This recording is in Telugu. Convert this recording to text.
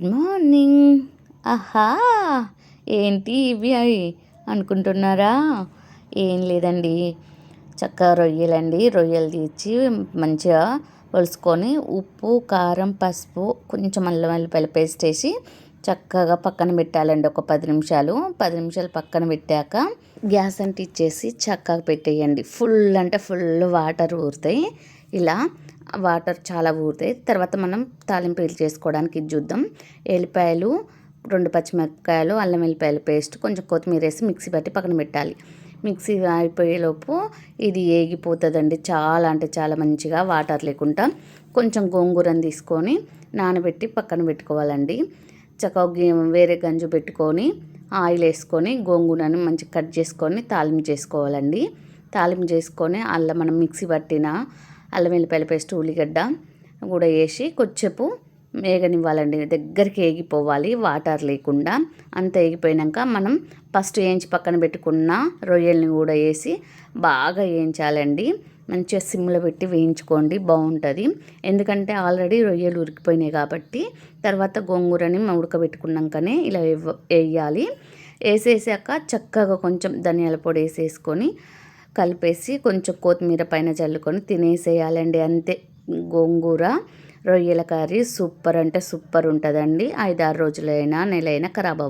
Good morning. ఆహా! ఏంటి ఇవి అవి అనుకుంటున్నారా? ఏం లేదండి. చక్కగా రొయ్యలండి. రొయ్యలు తీర్చి మంచిగా వలుసుకొని ఉప్పు కారం పసుపు కొంచెం అల్లం వెల్లిపాయల పేస్ట్ వేసి చక్కగా పక్కన పెట్టాలండి. ఒక పది నిమిషాలు. పది నిమిషాలు పక్కన పెట్టాక గ్యాస్ అంటే ఇచ్చేసి చక్కగా పెట్టేయండి. ఫుల్ అంటే ఫుల్ వాటర్ ఊరుతాయి. ఇలా వాటర్ చాలా ఊరుతాయి. తర్వాత మనం తాలింపు చేసుకోవడానికి ఇది చూద్దాం. ఎల్లిపాయలు రెండు పచ్చిమిరపకాయలు అల్లం వెల్లిపాయల పేస్ట్ కొంచెం కొత్తిమీర వేసి మిక్సీ పట్టి పక్కన పెట్టాలి. మిక్సీ అయిపోయేలోపు ఇది ఏగిపోతుందండి. చాలా అంటే చాలా మంచిగా వాటర్ లేకుండా. కొంచెం గోంగూరని తీసుకొని నానబెట్టి పక్కన పెట్టుకోవాలండి. చక్కగా వేరే గంజు పెట్టుకొని ఆయిల్ వేసుకొని గోంగూరని మంచిగా కట్ చేసుకొని తాలింపు చేసుకోవాలండి. తాలింపు చేసుకొని అల్లం మనం మిక్సీ పట్టిన అల్లం వెల్లిపాయల పేస్ట్ ఉల్లిగడ్డ కూడా వేసి కొంచెపు వేగనివ్వాలండి. దగ్గరికి ఏగిపోవాలి వాటర్ లేకుండా. అంత ఏగిపోయాక మనం ఫస్ట్ వేయించి పక్కన పెట్టుకున్న రొయ్యల్ని కూడా వేసి బాగా వేయించాలండి. మంచిగా సిమ్లో పెట్టి వేయించుకోండి బాగుంటుంది. ఎందుకంటే ఆల్రెడీ రొయ్యలు ఉరికిపోయినాయి కాబట్టి తర్వాత గోంగూరని ఉడకబెట్టుకున్నాకనే ఇలా వేయాలి. వేసేసాక చక్కగా కొంచెం ధనియాల పొడి వేసేసుకొని కలిపేసి కొంచెం కొత్తిమీర పైన చల్లుకొని తినేసేయాలండి అంతే. గోంగూర రొయ్యల కర్రీ సూపర్ అంటే సూపర్ ఉంటుందండి. ఐదారు రోజులైనా నెలైనా ఖరాబ్ అవ్వదు.